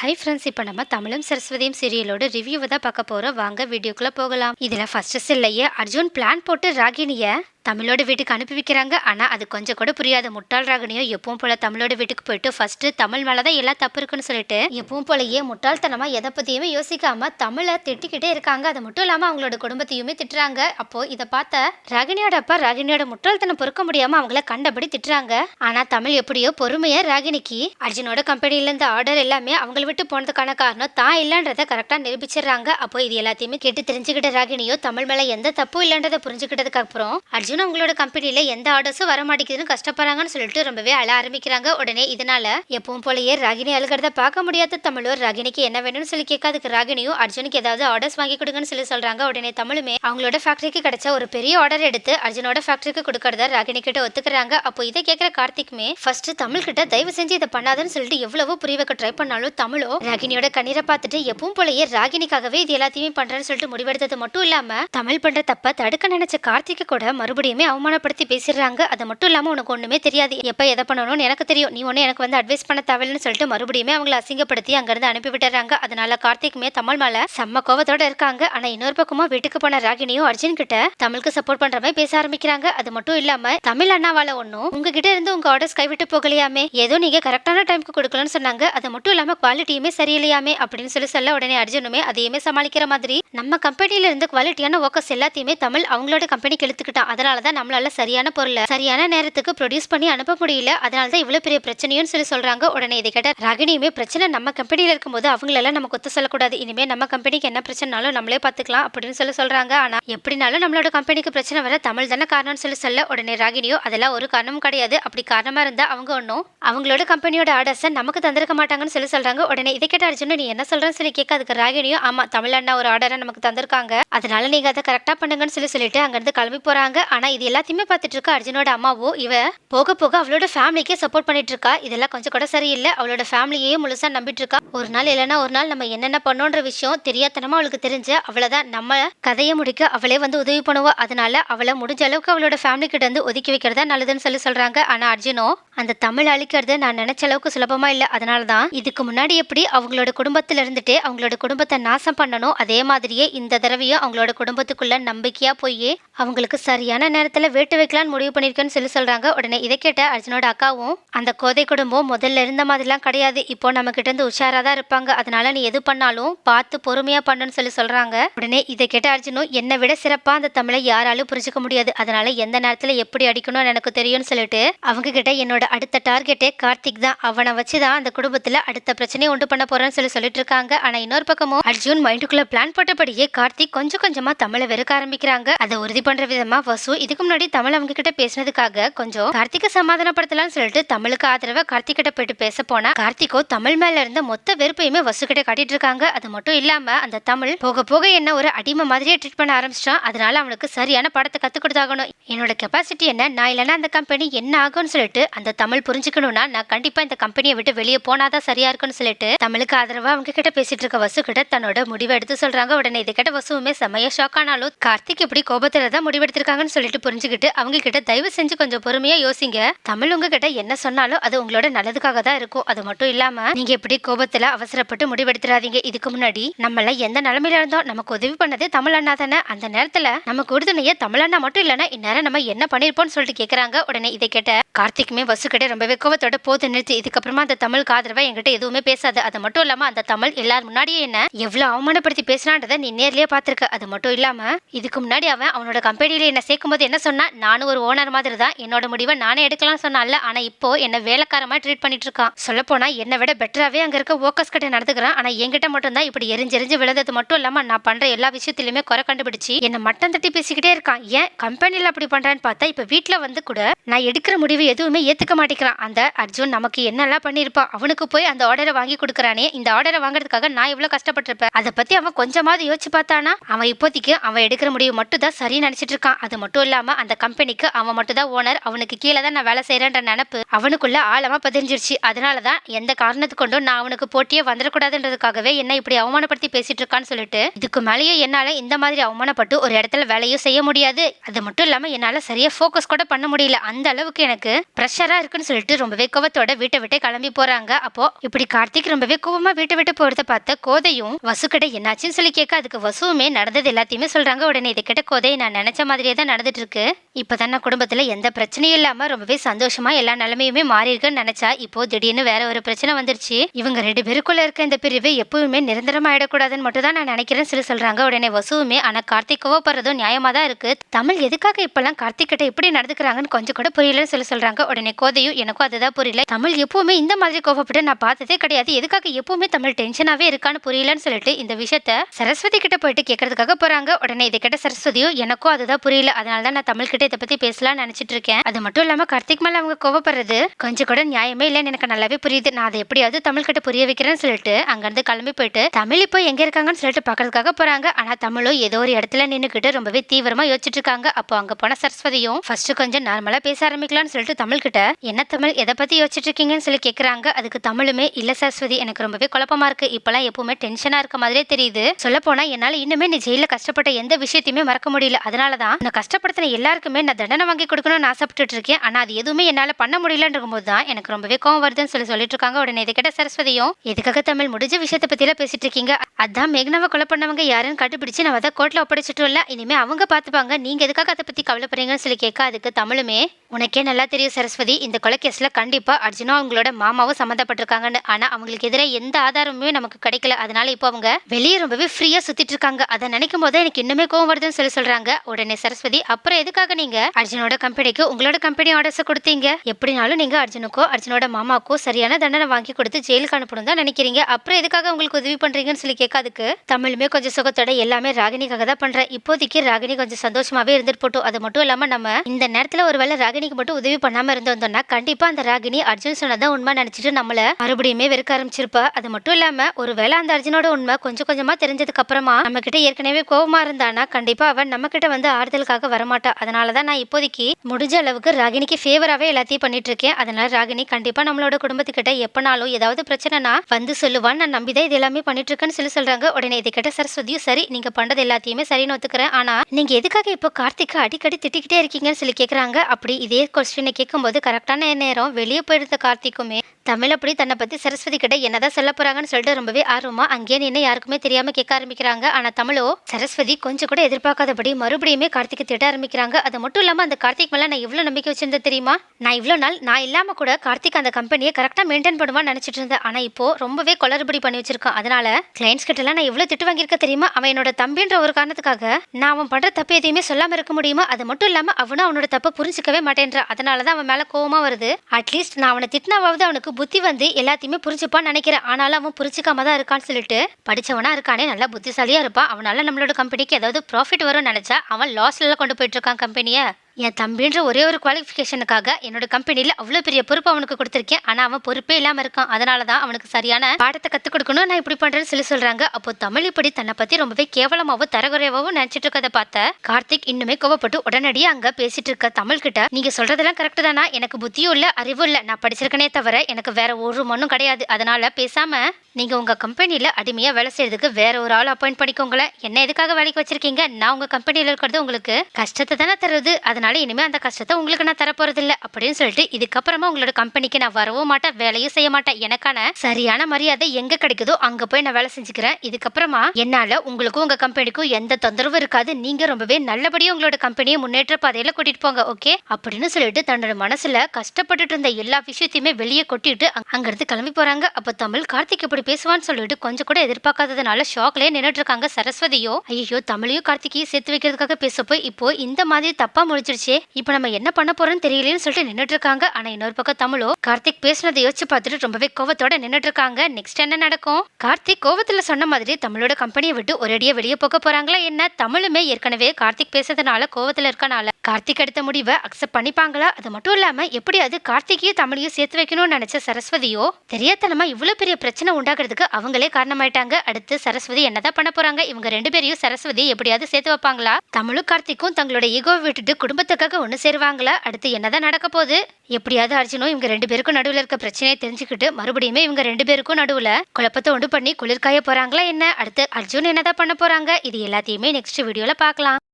Hi friends இப்போ நம்ம தமிழும் சரஸ்வதியும் சீரியலோட ரிவ்யூவை தான் பார்க்க போகிறோம் வாங்க வீடியோக்குள்ளே போகலாம். இதில் ஃபர்ஸ்ட் சில்லையே அர்ஜுன் பிளான் போட்டு ராகினியை தமிழோட வீட்டுக்கு அனுப்பி வைக்கிறாங்க. ஆனால் அது கொஞ்சம் கூட புரியாத முட்டாள் ராகினியோ எப்பவும் போல தமிழோட வீட்டுக்கு போயிட்டு ஃபர்ஸ்ட் தமிழ் மேலே தான் எல்லா தப்பு இருக்குன்னு சொல்லிட்டு எப்பவும் போலயே முட்டாள்தனமாக எதை பற்றியுமே யோசிக்காம தமிழை திட்டிக்கிட்டே இருக்காங்க. அது மட்டும் இல்லாமல் அவங்களோட குடும்பத்தையுமே திட்டுறாங்க. அப்போ இதை பார்த்த ராகினியோட அப்பா ராகினியோட முட்டாள்தனம் பொறுக்க முடியாமல் அவங்கள கண்டபடி திட்டுறாங்க. ஆனால் தமிழ் எப்படியோ பொறுமையாக ராகினிக்கு அர்ஜுனோட கம்பெனிலேருந்து ஆர்டர் எல்லாமே அவங்கள விட்டு போனதுக்கான காரணம் தான் இல்லைன்றதை கரெக்டாக நிரூபிச்சிடுறாங்க. அப்போ இது எல்லாத்தையுமே கேட்டு தெரிஞ்சுக்கிட்ட ராகினியோ தமிழ் மேலே எந்த தப்பும் இல்லைன்றதை புரிஞ்சுக்கிட்டதுக்கு அப்புறம் அர்ஜுன் அவங்களோட கம்பெனியில் எந்த ஆர்டர்ஸும் வர மாட்டேங்குதுன்னு கஷ்டப்படுறாங்கன்னு சொல்லிட்டு ரொம்பவே அழ ஆரம்பிக்கிறாங்க. உடனே இதனால எப்பவும் போலயே ராகினி அழுகிறத பார்க்க முடியாத தமிழர் ராகினிக்கு என்ன வேணும்னு சொல்லி கேட்க அதுக்கு ராகினியும் அர்ஜுனுக்கு ஏதாவது ஆர்டர்ஸ் வாங்கி கொடுங்கன்னு சொல்லி சொல்றாங்க. உடனே தமிழுமே அவங்களோட ஃபேக்டரிக்கு கிடைச்ச ஒரு பெரிய ஆர்டர் எடுத்து அர்ஜுனோட ஃபேக்டரிக்கு கொடுக்கறத ராகினி கிட்ட ஒத்துக்கிறாங்க. அப்போ இதை கேட்கிற கார்த்திக்குமே ஃபர்ஸ்ட் தமிழ் கிட்ட தயவு செஞ்சு இதை பண்ணாதன்னு சொல்லிட்டு எவ்வளவோ புரிய வைக்க ட்ரை பண்ணாலும் தமிழோ ராகினியோட கண்ணீரை பார்த்துட்டு எப்பவும் போலயே ராகினிக்காகவே இது எல்லாத்தையுமே பண்றேன்னு சொல்லிட்டு முடிவெடுத்தது மட்டும் இல்லாம தமிழ் பண்ற தப்ப தடுக்க நினைச்ச கார்த்திக்கு கூட மறுபடியும் அவமானப்படுத்தி பேசிடுறாங்க. அது மட்டும் இல்லாமல் உனக்கு ஒன்றுமே தெரியாது. எப்போ எதை பண்ணணும்னு எனக்கு தெரியும். நீ ஒன்று எனக்கு வந்து அட்வைஸ் பண்ண தேவையில்லைன்னு சொல்லிட்டு மறுபடியுமே அவங்கள அசிங்கப்படுத்தி அங்கேருந்து அனுப்பி விட்டுறாங்க. அதனால கார்த்திக்குமே தமிழ் மேல செம்ம கோவத்தோட இருக்காங்க. ஆனால் இன்னொரு பக்கமா வீட்டுக்கு போன ராகினியும் அர்ஜுன் கிட்ட தமிழுக்கு சப்போர்ட் பண்ற மாதிரி பேச ஆரம்பிக்கிறாங்க. அது மட்டும் இல்லாம தமிழ் அண்ணாவால ஒன்றும் உங்ககிட்ட இருந்து உங்க ஆர்டர்ஸ் கைவிட்டு போகலையாமே. ஏதோ நீங்க கரெக்டான டைம்க்கு கொடுக்கலன்னு சொன்னாங்க. அது மட்டும் இல்லாம குவாலிட்டியுமே சரியில்லையாமே அப்படின்னு சொல்லி சொல்ல உடனே அர்ஜுனுமே அதையுமே சமாளிக்கிற மாதிரி நம்ம கம்பெனில இருந்து குவாலிட்டியான ஒர்க்கர்ஸ் எல்லாத்தையுமே தமிழ் அவங்களோட கம்பெனிக்கு எடுத்துக்கிட்டான் அதனால தான் நம்மளால சரியான பொருளை சரியான நேரத்துக்கு ப்ரொடியூஸ் பண்ணி அனுப்ப முடியல. அதனால தான் இவ்வளவு பெரிய பிரச்சனையும் சொல்லி சொல்றாங்க. உடனே இதை கேட்ட ராகினியுமே பிரச்சனை. நம்ம கம்பெனில இருக்கும்போது அவங்களெல்லாம் நம்ம குத்து சொல்லக்கூடாது. இனிமே நம்ம கம்பெனிக்கு என்ன பிரச்சனைனாலும் நம்மளே பார்த்துக்கலாம் அப்படின்னு சொல்லி சொல்றாங்க. ஆனா எப்படினாலும் நம்மளோட கம்பெனிக்கு பிரச்சனை வர தமிழ் தானே காரணம்னு சொல்லி சொல்ல உடனே ராகினியோ அதெல்லாம் ஒரு காரணமும் கிடையாது. அப்படி காரணமா இருந்தா அவங்க ஒன்றும் அவங்களோட கம்பெனியோட ஆர்டர்ஸை நமக்கு தந்திருக்க மாட்டாங்கன்னு சொல்லி சொல்றாங்க. உடனே இதை கேட்ட அர்ஜுன் நீ என்ன சொல்கிறேன்னு சொல்லி கேட்க அதுக்கு ராகினியோ ஆமா தமிழ் அண்ணா ஒரு ஆர்டரை நமக்கு தந்திருக்காங்க. அதனால நீங்க அதை கரெக்டா பண்ணுங்கன்னு சொல்லி சொல்லிட்டு அங்கிருந்து கிளம்பி போறாங்க. ஆனால் இது எல்லாத்தையுமே பார்த்துட்டு இருக்க அர்ஜுனோட அம்மாவோ இவ போக போக அவளோட ஃபேமிலிக்கே சப்போர்ட் பண்ணிட்டு இருக்கா இதெல்லாம் கொஞ்சம் கூட சரியில்லை. அவளோட ஃபேமிலியே முழுசாக நம்பிட்டு இருக்கா ஒரு நாள் இல்லைன்னா ஒரு நாள் நம்ம என்னென்ன பண்ணோன்ற விஷயம் தெரியாதனமா அவளுக்கு தெரிஞ்ச அவ்வளவுதான் நம்ம கதையை முடிக்க அவளே வந்து உதவி பண்ணுவா. அதனால அவளை முடிஞ்ச அளவுக்கு அவளோட ஃபேமிலி கிட்ட இருந்து ஒதுக்கி வைக்கிறதா நல்லதுன்னு சொல்லி சொல்றாங்க. ஆனா அர்ஜுனோ அந்த தமிழ் அழிக்கிறது நான் நினைச்ச அளவுக்கு சுலபமா இல்லை. அதனால தான் இதுக்கு முன்னாடி எப்படி அவங்களோட குடும்பத்துல இருந்துட்டு அவங்களோட குடும்பத்தை நாசம் பண்ணணும் அதே மாதிரியே இந்த தடவையும் அவங்களோட குடும்பத்துக்குள்ள நம்பிக்கையா போய் அவங்களுக்கு சரியான மணி நேரத்தில் வீட்டு வைக்கலான்னு முடிவு பண்ணிருக்கேன்னு சொல்லி சொல்கிறாங்க உடனே இதை கேட்ட அர்ஜுனோட அக்காவும் அந்த கோதை குடும்பம் முதல்ல இருந்த மாதிரிலாம் கிடையாது. இப்போ நம்ம கிட்ட இருந்து உஷாராக தான் இருப்பாங்க. அதனால நீ எது பண்ணாலும் பார்த்து பொறுமையாக பண்ணுன்னு சொல்லி சொல்கிறாங்க உடனே இதை கேட்ட அர்ஜுனும் என்னை விட சிறப்பாக அந்த தமிழை யாராலும் புரிஞ்சுக்க முடியாது. அதனால எந்த நேரத்தில் எப்படி அடிக்கணும்னு எனக்கு தெரியும்னு சொல்லிட்டு அவங்க கிட்ட என்னோட அடுத்த டார்கெட்டே கார்த்திக் தான். அவனை வச்சு தான் அந்த குடும்பத்தில் அடுத்த பிரச்சனையை உண்டு பண்ண போறேன்னு சொல்லி சொல்லிட்டு இருக்காங்க. ஆனா இன்னொரு பக்கமும் அர்ஜுன் மைண்டுக்குள்ள பிளான் போட்டபடியே கார்த்திக் கொஞ்சம் கொஞ்சமா தமிழை வெறுக்க ஆரம்பிக்கிறாங்க. அதை உறுதி பண்ற விதமா வசு இதுக்கு முன்னாடி தமிழ் அவங்க கிட்ட பேசினதுக்காக கொஞ்சம் கார்த்திகை சமாதானப்படுத்தலாம்னு சொல்லிட்டு தமிழுக்கு ஆதரவா கார்த்திக் கிட்ட போயிட்டு பேச போனா கார்த்திகோ தமிழ் மேல இருந்த மொத்த வெறுப்பையுமே வசு கிட்ட காட்டிட்டு இருக்காங்க. அது மட்டும் இல்லாம அந்த தமிழ் போக போக என்ன ஒரு அடிமை மாதிரியே ட்ரீட் பண்ண ஆரம்பிச்சிட்டான். அதனால அவனுக்கு சரியான படத்தை கத்து கொடுத்தாகணும். என்னோட கெப்பாசிட்டி என்ன? நான் இல்லைன்னா அந்த கம்பெனி என்ன ஆகும்னு சொல்லிட்டு அந்த தமிழ் புரிஞ்சுக்கணும்னா நான் கண்டிப்பா இந்த கம்பெனியை விட்டு வெளியே போனாதான் சரியா இருக்கும்னு சொல்லிட்டு தமிழுக்கு ஆதரவா அவங்க கிட்ட பேசிட்டு இருக்க வசு கிட்ட தன்னோட முடிவை எடுத்து சொல்றாங்க. உடனே இதை கிட்ட வசுவுமே செமைய ஷாக் ஆனாலும் கார்த்திக் இப்படி கோபத்துல தான் முடிவெடுத்திருக்காங்கன்னு சொல்லிட்டு புரிஞ்சுக்கிட்டு அவங்க கிட்ட தயவு செஞ்சு கொஞ்சம் பொறுமையா யோசிங்க. தமிழ் உங்ககிட்ட என்ன சொன்னாலும் அது உங்களோட நல்லதுக்காக தான் இருக்கும். அது மட்டும் இல்லாம நீங்க இப்படி கோபத்துல அவசரப்பட்டு முடிவெடுத்துறாதீங்க. இதுக்கு முன்னாடி நம்மள எந்த நிலைமையில இருந்தோம் நமக்கு உதவி பண்ணதே தமிழ் அண்ணா தானே. அந்த நேரத்துல நமக்கு உறுதுணைய தமிழ் அண்ணா மட்டும் இல்லைன்னா இந்நேரம் நம்ம என்ன பண்ணிருப்போம்னு சொல்லிட்டு கேக்குறாங்க. உடனே இதை கேட்ட கார்த்திக்குமே வசு கிட்ட ரொம்பவே கோவத்தோட போது நிறுத்தி இதுக்கப்புறமா அந்த தமிழ் காதரவை என்கிட்ட எதுவுமே பேசாது. அது மட்டும் இல்லாம அந்த தமிழ் எல்லார் முன்னாடியே என்ன எவ்வளவு அவமானப்படுத்தி பேசுறான்றதை நீ நேர்லயே பாத்திருக்க அது மட்டும் இல்லாம இதுக்கு முன்னாடி அவன் அவனோட கம்பெனியில என்ன சேர்க்கும் போது என்ன சொன்னா நானும் ஒரு ஓனர் மாதிரி தான் என்னோட முடிவை நானே எடுக்கலாம்னு சொன்னால ஆனா இப்போ என்ன வேலைக்காரமா ட்ரீட் பண்ணிட்டு இருக்கான். சொல்ல போனா என்னை விட பெட்டராவே அங்க இருக்க ஓக்கஸ் கிட்ட நடந்துக்கிறான். ஆனா என்கிட்ட மட்டும் தான் இப்படி எரிஞ்செரிஞ்சு விழுந்தது மட்டும் இல்லாம நான் பண்ற எல்லா விஷயத்திலுமே குறை கண்டுபிடிச்சு என்ன மட்டம் தட்டி பேசிக்கிட்டே இருக்கான். ஏன் கம்பெனியில் அப்படி பண்றான்னு பார்த்தா இப்ப வீட்டில் வந்து கூட நான் எடுக்கிற முடிவு எதுவுமே ஏத்துக்க மாட்டேங்கிறான். அந்த அர்ஜுன் நமக்கு என்னெல்லாம் பண்ணியிருப்பான் அவனுக்கு போய் அந்த ஆர்டரை வாங்கி கொடுக்குறானே. இந்த ஆர்டரை வாங்குறதுக்காக நான் எவ்வளவு கஷ்டப்பட்டிருப்பேன். அதை பத்தி அவன் கொஞ்சமாவது யோசிச்சு பார்த்தானா? அவன் இப்போதைக்கு அவன் எடுக்கிற முடிவு மட்டும் தான் சரின்னு நினைச்சிட்டு இருக்கான். அது மட்டும் இல்லாம அந்த கம்பெனிக்கு அவன் மட்டும் தான் ஓனர் அவனுக்கு கீழே தான் நான் வேலை செய்யறேன்ற நினப்பு அவனுக்குள்ள ஆழமா பதிஞ்சிருச்சு. அதனால தான் எந்த காரணத்து கொண்டும் நான் அவனுக்கு போட்டியே வந்துடக்கூடாதுன்றதுக்காகவே என்ன இப்படி அவமானப்படுத்தி பேசிட்டு இருக்கான்னு சொல்லிட்டு இதுக்கு மேலேயே என்னால இந்த மாதிரி அவமானப்பட்டு ஒரு இடத்துல வேலையும் செய்ய முடியாது. அது மட்டும் இல்லாம என்னால சரியா ஃபோக்கஸ் கூட பண்ண முடியல. அந்த அளவுக்கு எனக்கு ப்ரெஷரா இருக்குன்னு சொல்லிட்டு ரொம்பவே கோவத்தோட வீட்டை விட்டு கிளம்பி போறாங்க. அப்போ இப்படி கார்த்திக் ரொம்பவே கோவமா வீட்டை விட்டு போறத பார்த்த கோதையும் வசு கிட்ட என்னாச்சுன்னு சொல்லி கேட்க அதுக்கு வசுவுமே நடந்தது எல்லாத்தையுமே சொல்றாங்க. உடனே இது கிட்ட கோதை நான் நினைச்ச மாதிரியே தான் நடந்துட்டு இருக்கு இப்பதான் நான் குடும்பத்தில் எந்த பிரச்சனையும் இல்லாமல் ரொம்பவே சந்தோஷமா எல்லா நிலைமையுமே மாறியிருக்குன்னு நினச்சா நினைச்சா இப்போ திடீர்னு வேற ஒரு பிரச்சனை வந்துருச்சு. இவங்க ரெண்டு பேருக்குள்ள இருக்க இந்த பிரிவு எப்பவுமே நிரந்தரமா ஆயிடக்கூடாதுன்னு மட்டும் தான் நான் நினைக்கிறேன்னு சொல்லி சொல்றாங்க. உடனே வசுவுமே ஆனால் கார்த்திக் கோவப்படுறதும் நியாயமா தான் இருக்கு. தமிழ் எதுக்காக இப்பெல்லாம் கார்த்திக் கிட்ட இப்படி நடந்துக்கிறாங்கன்னு கொஞ்சம் கூட புரியலன்னு சொல்லி சொல்றாங்க. உடனே கோதையும் எனக்கும் அதுதான் புரியல. தமிழ் எப்பவுமே இந்த மாதிரி கோவப்பட்டு நான் பார்த்ததே கிடையாது. எதுக்காக எப்பவுமே தமிழ் டென்ஷனாவே இருக்கான்னு புரியலன்னு சொல்லிட்டு இந்த விஷயத்த சரஸ்வதி கிட்ட போயிட்டு கேட்கறதுக்காக போறாங்க. உடனே இதை கேட்ட சரஸ்வதியும் எனக்கும் அதுதான் புரியல. அதனால தான் நான் தமிழ்கிட்ட இதை பத்தி பேசலாம்னு நினைச்சிட்டு இருக்கேன் அது மட்டும் இல்லாம கார்த்திக் மேல அவங்க கோவப்படுறது கொஞ்சம் கூட நியாயமே இல்லைன்னு எனக்கு நல்லாவே புரியுது. நான் அதை எப்படியாவது தமிழ்கிட்ட புரிய வைக்கிறேன்னு சொல்லிட்டு அங்கிருந்து கிளம்பி போயிட்டு தமிழ் இப்போ எங்க இருக்காங்கன்னு சொல்லிட்டு பார்க்கறதுக்காக போறாங்க. ஆனா தமிழும் ஏதோ ஒரு இடத்துல நின்றுக்கிட்டு ரொம்பவே தீவிரமா யோசிச்சுட்டு இருக்காங்க அப்போ அங்க போன சரஸ்வதியும் ஃபர்ஸ்ட் கொஞ்சம் நார்மலா பேச ஆரம்பிக்கலாம்னு சொல்லிட்டு தமிழ் கிட்ட என்ன தமிழ்? எதை பத்தி யோசிச்சுட்டு இருக்கீங்கன்னு சொல்லி கேக்குறாங்க. அதுக்கு தமிழுமே இல்ல சரஸ்வதி. எனக்கு ரொம்பவே குழப்பமா இருக்கு. இப்பெல்லாம் எப்பவுமே டென்ஷனா இருக்க மாதிரியே தெரியுது. சொல்ல போனா என்னால இன்னுமே நீ ஜெயில கஷ்டப்பட்ட எந்த விஷயத்தையுமே மறக்க முடியல. அதனாலதான் நான் கஷ்டப்படுத்தின எல்லாருக்குமே நான் தண்டனை வாங்கி கொடுக்கணும்னு ஆசைப்பட்டுட்டு இருக்கேன் ஆனால் அது எதுவுமே என்னால் பண்ண முடியலன்ற போது தான் எனக்கு ரொம்பவே கோவம் வருதுன்னு சொல்லி சொல்லிட்டு இருக்காங்க உடனே இதை கேட்ட சரஸ்வதியும் எதுக்காக தமிழ் முடிஞ்ச விஷயத்தை பற்றிலாம் பேசிட்டு இருக்கீங்க அதான் மேக்னாவை கொலை பண்ணவங்க யாருன்னு கண்டுபிடிச்சு நான் அதை கோர்ட்டில் ஒப்படைச்சிட்டு இல்லை இனிமே அவங்க பார்த்துப்பாங்க நீங்கள் எதுக்காக அதை பற்றி கவலைப்படுறீங்கன்னு சொல்லி கேட்க அதுக்கு தமிழுமே உனக்கே நல்லா தெரியும் சரஸ்வதி. இந்த கொலை கேஸில் கண்டிப்பாக அர்ஜுனும் அவங்களோட மாமாவும் சம்மந்தப்பட்டிருக்காங்கன்னு. ஆனால் அவங்களுக்கு எதிராக எந்த ஆதாரமுமே நமக்கு கிடைக்கல. அதனால இப்போ அவங்க வெளியே ரொம்பவே ஃப்ரீயாக சுற்றிட்டு இருக்காங்க அதை நினைக்கும் போது எனக்கு இன்னுமே கோவம் வருதுன்னு சொல்லி சொல்கிறாங்க உடனே சரஸ்வதி அப்புறம் எதுக்காக நீங்க அர்ஜுனோட கம்பெனிக்கு உங்களோட கம்பெனி ஆர்டர்ஸ் கொடுத்தீங்க? எப்படினாலும் நீங்க அர்ஜுனுக்கோ அர்ஜுனோட மாமாக்கோ சரியான தண்டனை வாங்கி கொடுத்து ஜெயிலுக்கு அனுப்பணும் தான் நினைக்கிறீங்க. அப்புறம் எதுக்காக உங்களுக்கு உதவி பண்றீங்கன்னு சொல்லி கேட்காதுக்கு தமிழுமே கொஞ்சம் சுகத்தோட எல்லாமே ராகினிக்காக தான் பண்றேன். இப்போதைக்கு ராகினி கொஞ்சம் சந்தோஷமாவே இருந்துட்டு போட்டோம். அது மட்டும் இல்லாம நம்ம இந்த நேரத்துல ஒருவேளை ராகினிக்கு மட்டும் உதவி பண்ணாம இருந்தோம்னா கண்டிப்பா அந்த ராகினி அர்ஜுன் சொன்னதான் உண்மை நினைச்சிட்டு நம்மள மறுபடியுமே வெறுக்க ஆரம்பிச்சிருப்பா. அது மட்டும் இல்லாம ஒருவேளை அந்த அர்ஜுனோட உண்மை கொஞ்சம் கொஞ்சமா தெரிஞ்சதுக்கு அப்புறமா நம்ம கிட்ட ஏற்கனவே கோபமா இருந்தானா கண்டிப்பா அவன் நம்ம கிட்ட வந்து ஆறுதலுக்காக வரமாட்டா அதனாலதான் நான் இப்போதைக்கு முடிஞ்ச அளவுக்கு ராகினிக்கு ஃபேவராகவே எல்லாத்தையும் பண்ணிட்டு இருக்கேன் அதனால ராகினி கண்டிப்பாக நம்மளோட குடும்பத்துக்கிட்ட எப்போனாலும் ஏதாவது பிரச்சனைனா வந்து சொல்லுவான் நான் நம்பிதான் இது எல்லாமே பண்ணிட்டு இருக்கேன்னு சொல்லி சொல்றாங்க. உடனே இதை கேட்ட சரஸ்வதியும் சரி நீங்க பண்றது எல்லாத்தையுமே சரின்னு ஒத்துக்கிறேன். ஆனா நீங்க எதுக்காக இப்போ கார்த்திகை அடிக்கடி திட்டிக்கிட்டே இருக்கீங்கன்னு சொல்லி கேட்குறாங்க அப்படி இதே கொஸ்டினை கேட்கும்போது கரெக்டான நேரம் வெளியே போயிருந்த கார்த்திக்குமே தமிழப்படி தன்னை பற்றி சரஸ்வதி கிட்ட என்னதான் சொல்ல போகிறாங்கன்னு சொல்லிட்டு ரொம்பவே ஆர்வமா அங்கேயே நின்று யாருக்குமே தெரியாம கேட்க ஆரம்பிக்கிறாங்க. ஆனால் தமிழோ சரஸ்வதி கொஞ்சம் கூட எதிர்பார்க்காதபடி மறுபடியுமே கார்த்திகை திட்ட ஆரம்பிக்கிறாங்க. அது மட்டும் இல்லாமல் அந்த கார்த்திக் மேலே நான் இவ்வளோ நம்பிக்கை வச்சிருந்தேன் தெரியுமா? நான் இவ்வளோ நாள் நான் இல்லாமல் கூட கார்த்திக் அந்த கம்பெனியை கரெக்டாக மெயின்டைன் பண்ணுவான்னு நினச்சிட்டு இருந்தேன். ஆனால் இப்போ ரொம்பவே குளறுபடி பண்ணி வச்சிருக்கான். அதனால கிளைண்ட்ஸ் கிட்ட நான் இவ்வளோ திட்டு வாங்கியிருக்க தெரியுமா? அவன் என்னோட தம்பின்ற ஒரு காரணத்துக்காக நான் அவன் பண்ணுற தப்பு எதையுமே சொல்லாமல் இருக்க முடியுமா? அது மட்டும் இல்லாமல் அவனும் அவனோட தப்பை புரிஞ்சுக்கவே மாட்டேன்றான். அதனாலதான் அவன் மேலே கோவமாக வருது. அட்லீஸ்ட் நான் அவனை திட்டினாவது அவனுக்கு புத்தி வந்து எல்லாத்தையுமே புரிஞ்சுப்பான்னு நினைக்கிறேன். ஆனாலும் அவன் புரிஞ்சுக்காம தான் இருக்கான்னு சொல்லிட்டு படிச்சவனா இருக்கானே நல்லா புத்திசாலியா இருப்பான். அவனால நம்மளோட கம்பெனிக்கு ஏதாவது ப்ராஃபிட் வரும்னு நினைச்சா அவன் லாஸ்ல கொண்டு போயிட்டு இருக்கான் கம்பெனியை என் தம்பின்ற ஒரே ஒரு குவாலிஃபிகேஷனுக்காக என்னோட கம்பெனியில் அவ்வளோ பெரிய பொறுப்பு அவனுக்கு கொடுத்துருக்கேன். ஆனால் அவன் பொறுப்பே இல்லாமல் இருக்கான். அதனால தான் அவனுக்கு சரியான பாடத்தை கற்றுக் கொடுக்கணும். நான் இப்படி பண்ணுறேன்னு சொல்லி சொல்கிறாங்க அப்போ தமிழ் இப்படி தன்னை பற்றி ரொம்பவே கேவலமாகவும் தரகுறைவாகவும் நினச்சிட்டு இருக்கதை பார்த்த கார்த்திக் இன்னுமே கோவப்பட்டு உடனடியாக அங்கே பேசிட்டு இருக்க தமிழ் கிட்ட நீங்கள் சொல்கிறதெல்லாம் கரெக்டு தானா? எனக்கு புத்தியும் இல்லை அறிவும் இல்லை. நான் படிச்சிருக்கனே தவிர எனக்கு வேற ஒரு மண்ணும் கிடையாது. அதனால பேசாமல் நீங்கள் உங்கள் கம்பெனியில் அடிமையாக வேலை செய்யறதுக்கு வேற ஒரு ஆள் அப்பாயிண்ட் பண்ணிக்கோங்களேன். என்ன எதுக்காக வேலைக்கு வச்சிருக்கீங்க? நான் உங்கள் கம்பெனியில் இருக்கிறது உங்களுக்கு கஷ்டத்தை தானே தருது. அதை அதனால இனிமே அந்த கஷ்டத்தை உங்களுக்கு நான் தரப்போறதில்லை அப்படின்னு சொல்லிட்டு இதுக்கப்புறமா உங்களோட கம்பெனிக்கு நான் வரவும் மாட்டேன் வேலையும் செய்ய மாட்டேன். எனக்கான சரியான மரியாதை எங்க கிடைக்குதோ அங்க போய் நான் வேலை செஞ்சுக்கிறேன். இதுக்கப்புறமா என்னால உங்களுக்கும் உங்க கம்பெனிக்கும் எந்த தொந்தரவும் இருக்காது. நீங்க ரொம்பவே நல்லபடியாக உங்களோட கம்பெனியை முன்னேற்ற பாதையில கூட்டிட்டு போங்க ஓகே அப்படின்னு சொல்லிட்டு தன்னோட மனசுல கஷ்டப்பட்டுட்டு இருந்த எல்லா விஷயத்தையுமே வெளியே கொட்டிட்டு அங்க- அங்கிருந்து கிளம்பி போறாங்க. அப்ப தமிழ் கார்த்திக் இப்படி பேசுவான்னு சொல்லிட்டு கொஞ்சம் கூட எதிர்பார்க்காததுனால ஷாக்லயே நின்றுட்டு இருக்காங்க. சரஸ்வதியோ ஐயோ தமிழையும் கார்த்திகையும் சேர்த்து வைக்கிறதுக்காக பேசப்போ இப்போ இந்த மாதிரி தப்பா முடிச்சிருச்சே இப்போ நம்ம என்ன பண்ண போறோம்னு தெரியலன்னு சொல்லிட்டு நின்றுட்டு இருக்காங்க ஆனா இன்னொரு பக்கம் தமிழோ கார்த்திக் பேசுனதை யோசிச்சு பார்த்துட்டு ரொம்பவே கோவத்தோட நின்றுட்டு இருக்காங்க நெக்ஸ்ட் என்ன நடக்கும்? கார்த்திக் கோவத்துல சொன்ன மாதிரி தமிழோட கம்பெனியை விட்டு ஒரேடியா வெளியே போக போறாங்களா என்ன? தமிழுமே ஏற்கனவே கார்த்திக் பேசுறதுனால கோவத்துல இருக்கனால கார்த்திக் எடுத்த முடிவை அக்செப்ட் பண்ணிப்பாங்களா? அது மட்டும் இல்லாம எப்படியாவது கார்த்திகையும் தமிழையும் சேர்த்து வைக்கணும்னு நினைச்ச சரஸ்வதியோ தெரியாதனமா இவ்வளவு பெரிய பிரச்சனை உண்டாகிறதுக்கு அவங்களே காரணமாயிட்டாங்க. அடுத்து சரஸ்வதி என்னதான் பண்ண போறாங்க? இவங்க ரெண்டு பேரையும் சரஸ்வதி எப்படியாவது சேர்த்து வைப்பாங்களா? தமிழும் கார்த்திக்கும் தங்களோட ஈகோவை விட்டுட்டு குடும்ப குடும்பத்துக்காக ஒன்று சேருவாங்களா? அடுத்து என்னதான் நடக்க போகுது? எப்படியாவது அர்ஜுனும் இவங்க ரெண்டு பேருக்கும் நடுவில் இருக்க பிரச்சனையை தெரிஞ்சுக்கிட்டு மறுபடியுமே இவங்க ரெண்டு பேருக்கும் நடுவில் குழப்பத்தை உண்டு பண்ணி குளிர்காய போகிறாங்களா என்ன? அடுத்து அர்ஜுன் என்னதான் பண்ண போகிறாங்க இது எல்லாத்தையுமே நெக்ஸ்ட் வீடியோவில் பார்க்கலாம்.